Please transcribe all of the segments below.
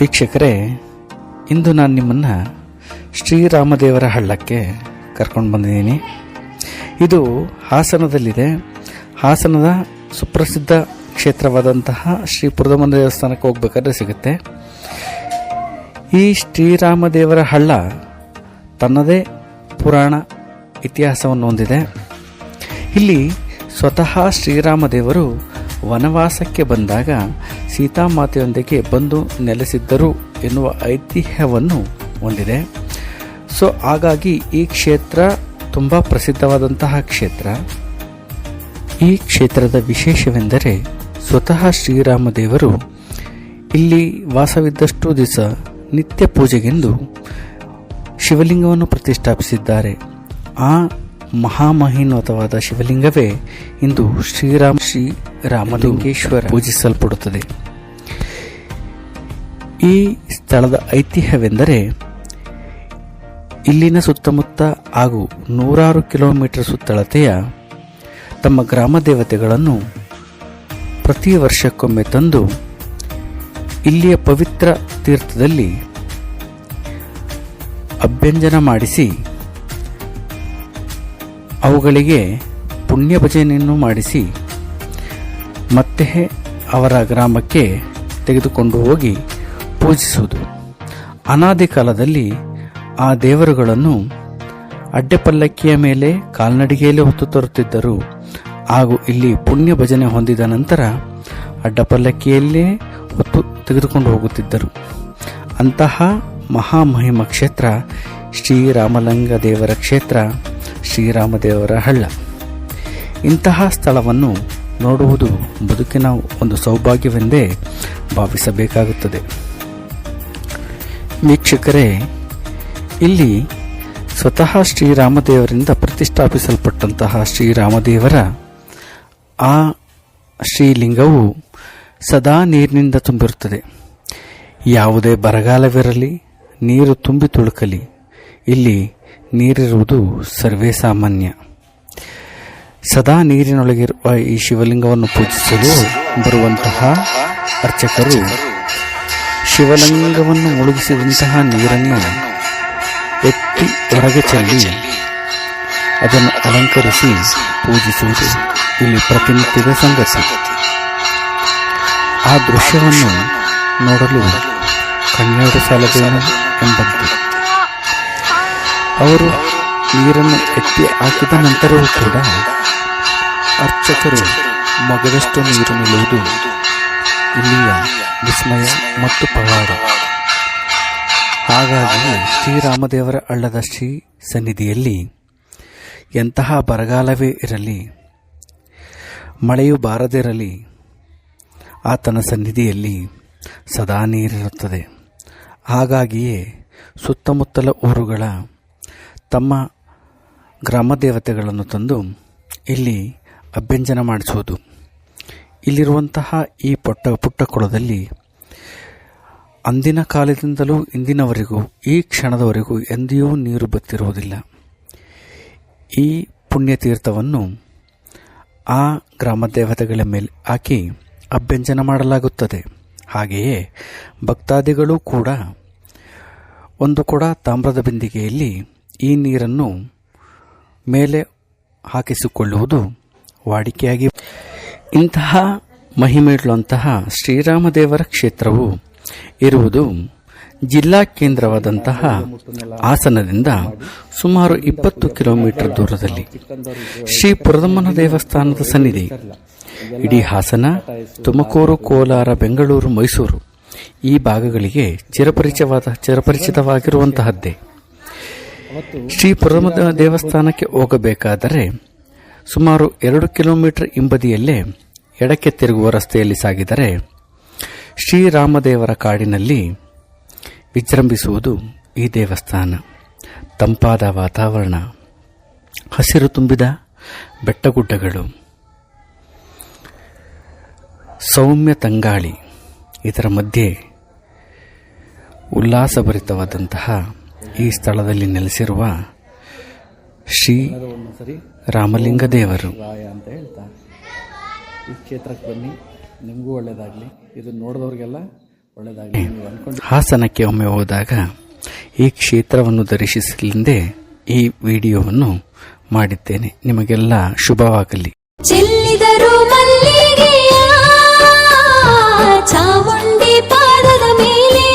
ವೀಕ್ಷಕರೇ, ಇಂದು ನಾನು ನಿಮ್ಮನ್ನು ಶ್ರೀರಾಮದೇವರ ಹಳ್ಳಕ್ಕೆ ಕರ್ಕೊಂಡು ಬಂದಿದ್ದೀನಿ. ಇದು ಹಾಸನದಲ್ಲಿದೆ. ಹಾಸನದ ಸುಪ್ರಸಿದ್ಧ ಕ್ಷೇತ್ರವಾದಂತಹ ಶ್ರೀ ಪುರದಮನ ದೇವಸ್ಥಾನಕ್ಕೆ ಹೋಗ್ಬೇಕಾದ್ರೆ ಸಿಗುತ್ತೆ. ಈ ಶ್ರೀರಾಮದೇವರ ಹಳ್ಳ ತನ್ನದೇ ಪುರಾಣ ಇತಿಹಾಸವನ್ನು ಹೊಂದಿದೆ. ಇಲ್ಲಿ ಸ್ವತಃ ಶ್ರೀರಾಮದೇವರು ವನವಾಸಕ್ಕೆ ಬಂದಾಗ ಸೀತಾಮಾತೆಯೊಂದಿಗೆ ಬಂದು ನೆಲೆಸಿದ್ದರು ಎನ್ನುವ ಐತಿಹ್ಯವನ್ನು ಹೊಂದಿದೆ. ಸೊ, ಹಾಗಾಗಿ ಈ ಕ್ಷೇತ್ರ ತುಂಬ ಪ್ರಸಿದ್ಧವಾದಂತಹ ಕ್ಷೇತ್ರ. ಈ ಕ್ಷೇತ್ರದ ವಿಶೇಷವೆಂದರೆ ಸ್ವತಃ ಶ್ರೀರಾಮದೇವರು ಇಲ್ಲಿ ವಾಸವಿದ್ದಷ್ಟು ದಿವಸ ನಿತ್ಯ ಪೂಜೆಗೆಂದು ಶಿವಲಿಂಗವನ್ನು ಪ್ರತಿಷ್ಠಾಪಿಸಿದ್ದಾರೆ. ಆ ಮಹಾಮಹಿನ್ನತವಾದ ಶಿವಲಿಂಗವೇ ಇಂದು ಶ್ರೀರಾಮ ಶ್ರೀ ರಾಮಲಿಂಗೇಶ್ವರ. ಪೂಜಿಸಲ್ಪಡುತ್ತದೆ. ಈ ಸ್ಥಳದ ಐತಿಹ್ಯವೆಂದರೆ, ಇಲ್ಲಿನ ಸುತ್ತಮುತ್ತ ಹಾಗೂ ನೂರಾರು ಕಿಲೋಮೀಟರ್ ಸುತ್ತಳತೆಯ ತಮ್ಮ ಗ್ರಾಮ ದೇವತೆಗಳನ್ನು ಪ್ರತಿ ವರ್ಷಕ್ಕೊಮ್ಮೆ ತಂದು, ಇಲ್ಲಿಯ ಪವಿತ್ರ ತೀರ್ಥದಲ್ಲಿ ಅಭ್ಯಂಜನ ಮಾಡಿಸಿ, ಅವುಗಳಿಗೆ ಪುಣ್ಯ ಭಜನೆಯನ್ನು ಮಾಡಿಸಿ ಮತ್ತೆ ಅವರ ಗ್ರಾಮಕ್ಕೆ ತೆಗೆದುಕೊಂಡು ಹೋಗಿ ಪೂಜಿಸುವುದು. ಅನಾದಿ ಕಾಲದಲ್ಲಿ ಆ ದೇವರುಗಳನ್ನು ಅಡ್ಡೆಪಲ್ಲಕ್ಕಿಯ ಮೇಲೆ ಕಾಲ್ನಡಿಗೆಯಲ್ಲಿ ಹೊತ್ತು ತರುತ್ತಿದ್ದರು. ಹಾಗೂ ಇಲ್ಲಿ ಪುಣ್ಯ ಭಜನೆ ಹೊಂದಿದ ನಂತರ ಅಡ್ಡಪಲ್ಲಕ್ಕಿಯಲ್ಲೇ ಹೊತ್ತು ತೆಗೆದುಕೊಂಡು ಹೋಗುತ್ತಿದ್ದರು. ಅಂತಹ ಮಹಾಮಹಿಮ ಕ್ಷೇತ್ರ ಶ್ರೀರಾಮಲಿಂಗ ದೇವರ ಕ್ಷೇತ್ರ ಶ್ರೀರಾಮದೇವರ ಹಳ್ಳ. ಇಂತಹ ಸ್ಥಳವನ್ನು ನೋಡುವುದು ಬದುಕಿನ ಒಂದು ಸೌಭಾಗ್ಯವೆಂದೇ ಭಾವಿಸಬೇಕಾಗುತ್ತದೆ. ವೀಕ್ಷಕರೇ, ಇಲ್ಲಿ ಸ್ವತಃ ಶ್ರೀರಾಮದೇವರಿಂದ ಪ್ರತಿಷ್ಠಾಪಿಸಲ್ಪಟ್ಟಂತಹ ಶ್ರೀರಾಮದೇವರ ಆ ಶ್ರೀಲಿಂಗವು ಸದಾ ನೀರಿನಿಂದ ತುಂಬಿರುತ್ತದೆ. ಯಾವುದೇ ಬರಗಾಲವಿರಲಿ, ನೀರು ತುಂಬಿ ತುಳುಕಲಿ, ಇಲ್ಲಿ ನೀರಿರುವುದು ಸರ್ವೇ ಸಾಮಾನ್ಯ. ಸದಾ ನೀರಿನೊಳಗಿರುವ ಈ ಶಿವಲಿಂಗವನ್ನು ಪೂಜಿಸಲು ಬರುವಂತಹ ಅರ್ಚಕರು ಶಿವಲಿಂಗವನ್ನು ಮುಳುಗಿಸಿದಂತಹ ನೀರನ್ನು ಎತ್ತಿ ಹೊರಗೆ ಚೆಲ್ಲಿ ಅದನ್ನು ಅಲಂಕರಿಸಿ ಪೂಜಿಸುವುದು ಇಲ್ಲಿ ಪ್ರತಿನಿತ್ಯದ ಸಂಗತಿ. ಆ ದೃಶ್ಯವನ್ನು ನೋಡಲು ಕಣ್ಣೀರು ಸಾಲದೇನು ಎಂಬಂತೆ. ಅವರು ನೀರನ್ನು ಎತ್ತಿ ಹಾಕಿದ ನಂತರವೂ ಕೂಡ ಅರ್ಚಕರು ಮಗದಷ್ಟು ನೀರು ನಿಲ್ಲುವುದು? ಇಲ್ಲಿಯ ವಿಸ್ಮಯ ಮತ್ತು ಪವಾಡ. ಹಾಗಾಗಿ ಶ್ರೀರಾಮದೇವರ ಅಳ್ಳದ ಶ್ರೀ ಸನ್ನಿಧಿಯಲ್ಲಿ ಎಂತಹ ಬರಗಾಲವೇ ಇರಲಿ, ಮಳೆಯು ಬಾರದಿರಲಿ, ಆತನ ಸನ್ನಿಧಿಯಲ್ಲಿ ಸದಾ ನೀರಿರುತ್ತದೆ. ಹಾಗಾಗಿಯೇ ಸುತ್ತಮುತ್ತಲ ಊರುಗಳ ತಮ್ಮ ಗ್ರಾಮ ದೇವತೆಗಳನ್ನು ತಂದು ಇಲ್ಲಿ ಅಭ್ಯಂಜನ ಮಾಡಿಸುವುದು ಇಲ್ಲಿರುವಂತಹ ಈ ಪುಟ್ಟ ಪುಟ್ಟ ಕೊಳದಲ್ಲಿ ಅಂದಿನ ಕಾಲದಿಂದಲೂ ಇಂದಿನವರೆಗೂ, ಈ ಕ್ಷಣದವರೆಗೂ ಎಂದಿಯೂ ನೀರು ಬತ್ತಿರುವುದಿಲ್ಲ. ಈ ಪುಣ್ಯತೀರ್ಥವನ್ನು ಆ ಗ್ರಾಮ ದೇವತೆಗಳ ಮೇಲೆ ಹಾಕಿ ಅಭ್ಯಂಜನ ಮಾಡಲಾಗುತ್ತದೆ. ಹಾಗೆಯೇ ಭಕ್ತಾದಿಗಳು ಕೂಡ, ಒಂದು ಕೊಡ ತಾಮ್ರದ ಬಿಂದಿಗೆಯಲ್ಲಿ ಈ ನೀರನ್ನು ಮೇಲೆ ಹಾಕಿಸಿಕೊಳ್ಳುವುದು ವಾಡಿಕೆಯಾಗಿ. ಇಂತಹ ಮಹಿಮೆಯುಳ್ಳಂತಹ ಶ್ರೀರಾಮದೇವರ ಕ್ಷೇತ್ರವು ಇರುವುದು ಜಿಲ್ಲಾ ಕೇಂದ್ರವಾದಂತಹ ಹಾಸನದಿಂದ ಸುಮಾರು ಇಪ್ಪತ್ತು ಕಿಲೋಮೀಟರ್ ದೂರದಲ್ಲಿ. ಶ್ರೀ ಪುರದಮ್ಮನ ದೇವಸ್ಥಾನದ ಸನ್ನಿಧಿ. ಇಡೀ ಹಾಸನ, ತುಮಕೂರು, ಕೋಲಾರ, ಬೆಂಗಳೂರು, ಮೈಸೂರು ಈ ಭಾಗಗಳಿಗೆ ಚಿರಪರಿಚವಾದ ಚಿರಪರಿಚಿತವಾಗಿರುವಂತಹದ್ದೇ. ಶ್ರೀ ಪುರದಮ್ಮ ದೇವಸ್ಥಾನಕ್ಕೆ ಹೋಗಬೇಕಾದರೆ ಸುಮಾರು ಎರಡು ಕಿಲೋಮೀಟರ್ ಹಿಂಬದಿಯಲ್ಲೇ ಎಡಕ್ಕೆ ತಿರುಗುವ ರಸ್ತೆಯಲ್ಲಿ ಸಾಗಿದರೆ ಶ್ರೀರಾಮದೇವರ ಕಾಡಿನಲ್ಲಿ ವಿಜೃಂಭಿಸುವುದು ಈ ದೇವಸ್ಥಾನ. ತಂಪಾದ ವಾತಾವರಣ, ಹಸಿರು ತುಂಬಿದ ಬೆಟ್ಟಗುಡ್ಡಗಳು, ಸೌಮ್ಯ ತಂಗಾಳಿ, ಇದರ ಮಧ್ಯೆ ಉಲ್ಲಾಸಭರಿತವಾದಂತಹ ಈ ಸ್ಥಳದಲ್ಲಿ ನೆಲೆಸಿರುವ ಶ್ರೀ ರಾಮಲಿಂಗ ದೇವರು. ಅಂತ ಹೇಳ್ತಾರೆ. ಈ ಕ್ಷೇತ್ರಕ್ಕೆ ಬನ್ನಿ. ನಿಮಗೂ ಒಳ್ಳೆಯದಾಗಲಿ ಇದು ನೋಡಿದವ್ರಿಗೆಲ್ಲ ಒಳ್ಳೆಯದಾಗಲಿ ಅಂದ್ಕೊಂಡು ಹಾಸನಕ್ಕೆ ಒಮ್ಮೆ ಹೋದಾಗ ಈ ಕ್ಷೇತ್ರವನ್ನು ದರ್ಶಿಸಲೆಂದೇ ಈ ವಿಡಿಯೋವನ್ನು ಮಾಡಿದ್ದೇನೆ. ನಿಮಗೆಲ್ಲ ಶುಭವಾಗಲಿ. ಚಾಮುಂಡಿ ಪಾದದ ಮೇಲೆ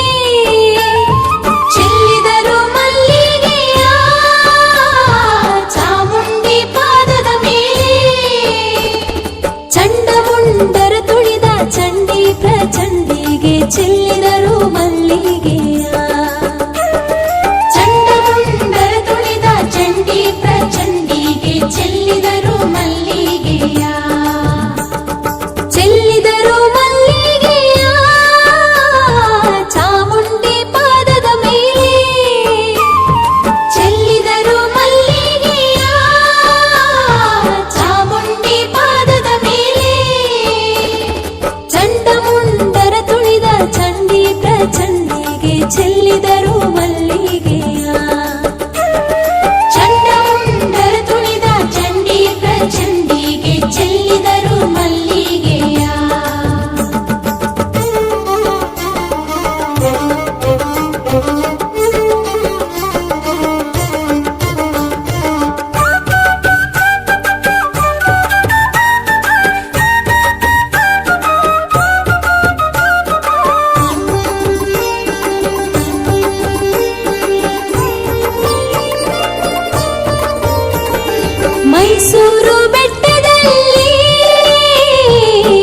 ಮೈಸೂರು ಬೆಟ್ಟದಲ್ಲಿ,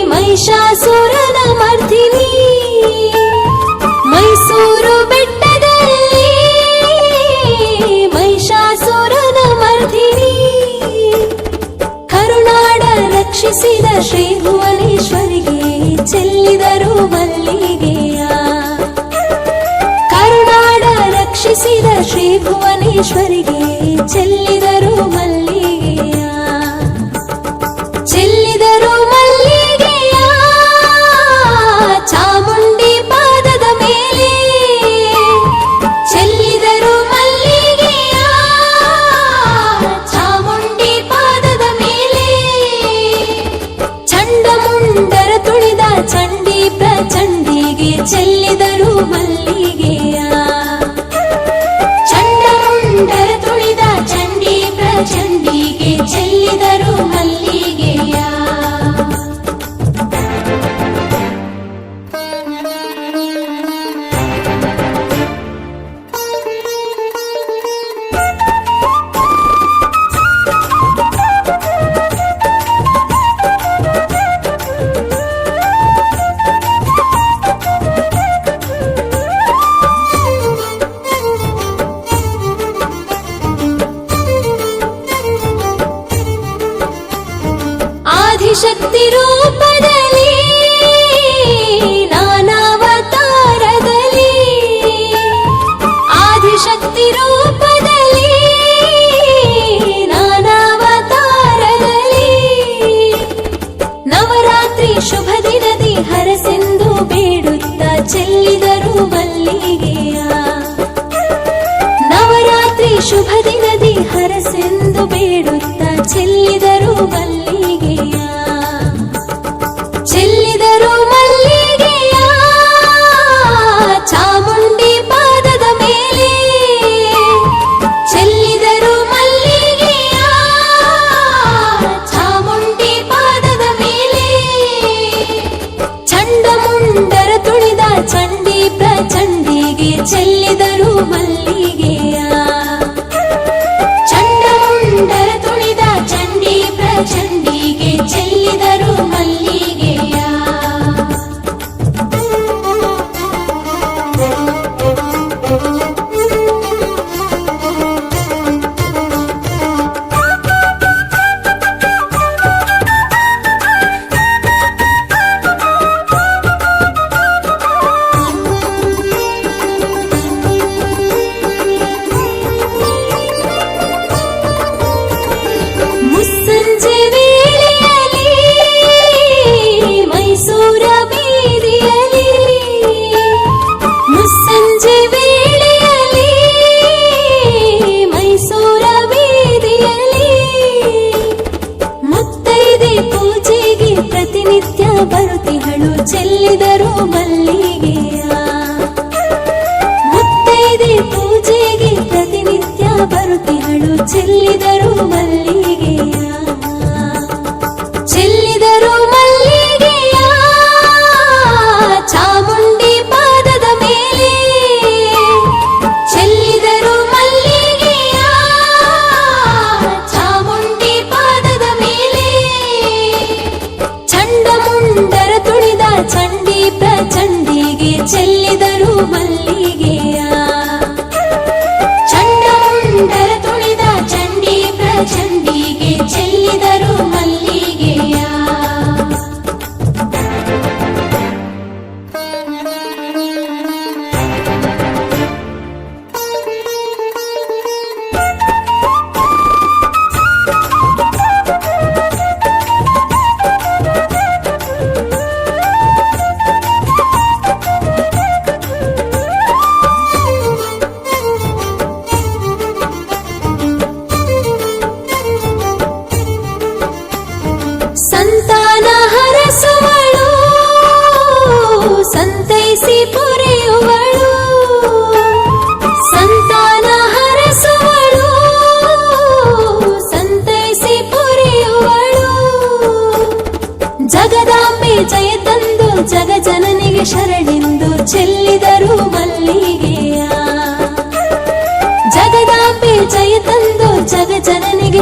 ಮಹಿಷಾಸುರನ ಮರ್ದಿನಿ. ಮೈಸೂರು ಬೆಟ್ಟದಲ್ಲಿ, ಮಹಿಷಾಸುರನ ಮರ್ದಿನಿ. ಕರುಣಾಡ ರಕ್ಷಿಸಿದ ಶ್ರೀ ಭುವನೇಶ್ವರಿಗೆ ಚೆಲ್ಲಿದರು ಮಲ್ಲಿಗೆಯ ಕರುಣಾಡ ರಕ್ಷಿಸಿದ ಶ್ರೀ ಭುವನೇಶ್ವರಿಗೆ ಚೆಲ್ಲಿದರು ಮಲ್ಲಿಗೆ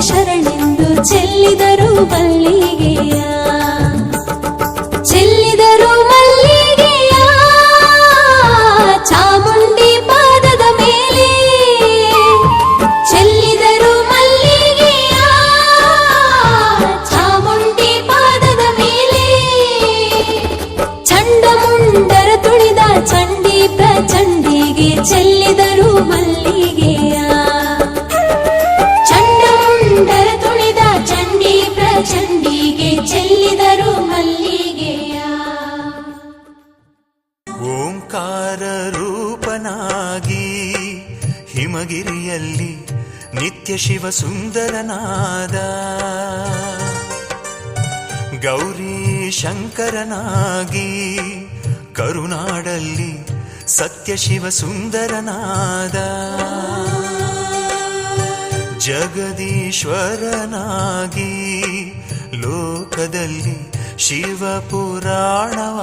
ಶರಣೆಂದು ಚೆಲ್ಲಿದರು ಬಲ್ಲಿ. ಕೃಪೆಯಲ್ಲಿ ನಿತ್ಯ ಶಿವ ಸುಂದರನಾದ ಗೌರಿ ಶಂಕರನಾಗಿ ಕರುನಾಡಲ್ಲಿ ಸತ್ಯ ಶಿವ ಸುಂದರನಾದ ಜಗದೀಶ್ವರನಾಗಿ ಲೋಕದಲ್ಲಿ ಶಿವ ಪುರಾಣವ